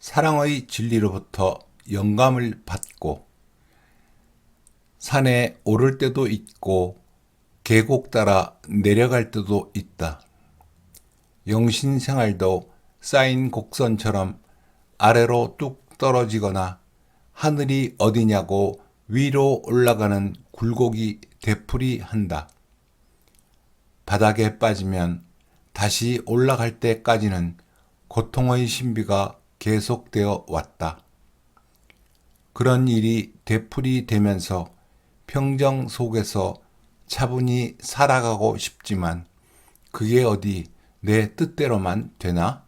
사랑의 진리로부터 영감을 받고 산에 오를 때도 있고 계곡 따라 내려갈 때도 있다. 영신 생활도 쌓인 곡선처럼 아래로 뚝 떨어지거나 하늘이 어디냐고 위로 올라가는 굴곡이 되풀이 한다. 바닥에 빠지면 다시 올라갈 때까지는 고통의 신비가 계속되어 왔다. 그런 일이 되풀이 되면서 평정 속에서 차분히 살아가고 싶지만 그게 어디 내 뜻대로만 되나?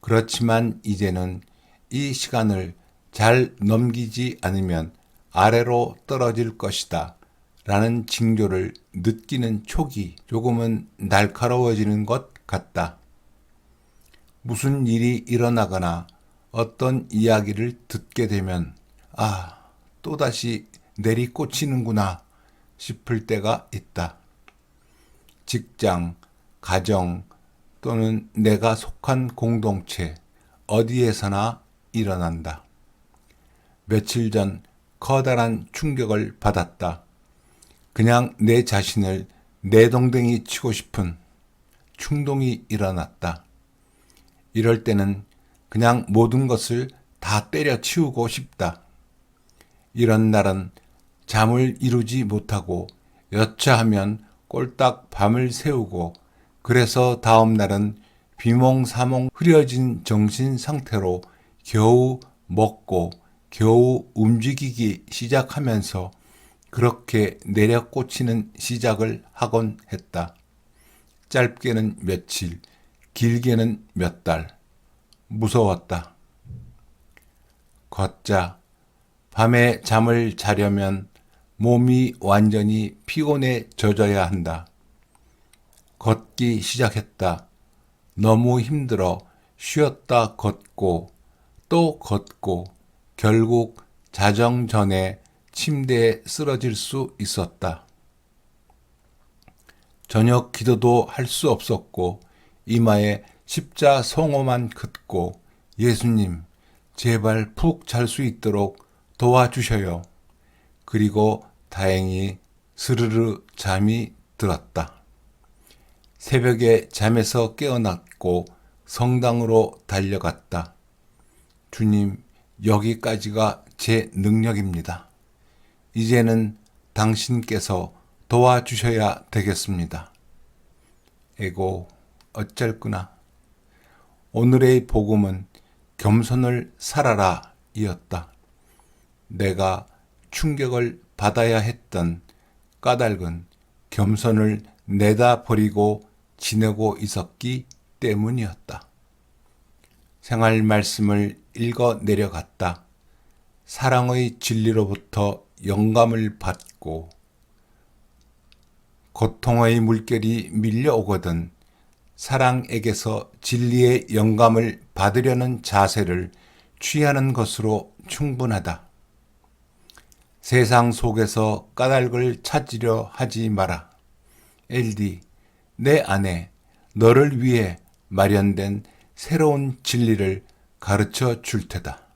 그렇지만 이제는 이 시간을 잘 넘기지 않으면 아래로 떨어질 것이다. 라는 징조를 느끼는 촉이 조금은 날카로워지는 것 같다. 무슨 일이 일어나거나 어떤 이야기를 듣게 되면, 아, 또다시 내리 꽂히는구나 싶을 때가 있다. 직장, 가정 또는 내가 속한 공동체, 어디에서나 일어난다. 며칠 전 커다란 충격을 받았다. 그냥 내 자신을 내동댕이 치고 싶은 충동이 일어났다. 이럴 때는 그냥 모든 것을 다 때려치우고 싶다. 이런 날은 잠을 이루지 못하고 여차하면 꼴딱 밤을 새우고 그래서 다음 날은 비몽사몽 흐려진 정신 상태로 겨우 먹고 겨우 움직이기 시작하면서 그렇게 내려 꽂히는 시작을 하곤 했다. 짧게는 며칠, 길게는 몇 달. 무서웠다. 걷자. 밤에 잠을 자려면 몸이 완전히 피곤에 젖어야 한다. 걷기 시작했다. 너무 힘들어 쉬었다 걷고 또 걷고 결국 자정 전에 침대에 쓰러질 수 있었다. 저녁 기도도 할 수 없었고 이마에 십자 성호만 긋고 예수님 제발 푹 잘 수 있도록 도와주셔요. 그리고 다행히 스르르 잠이 들었다. 새벽에 잠에서 깨어났고 성당으로 달려갔다. 주님, 여기까지가 제 능력입니다. 이제는 당신께서 도와주셔야 되겠습니다. 에고, 어쩔구나. 오늘의 복음은 겸손을 살아라 이었다. 내가 충격을 받아야 했던 까닭은 겸손을 내다 버리고 지내고 있었기 때문이었다. 생활 말씀을 읽어 내려갔다. 사랑의 진리로부터 영감을 받고 고통의 물결이 밀려오거든 사랑에게서 진리의 영감을 받으려는 자세를 취하는 것으로 충분하다. 세상 속에서 까닭을 찾으려 하지 마라. LD, 내 안에 너를 위해 마련된 새로운 진리를 가르쳐 줄 테다.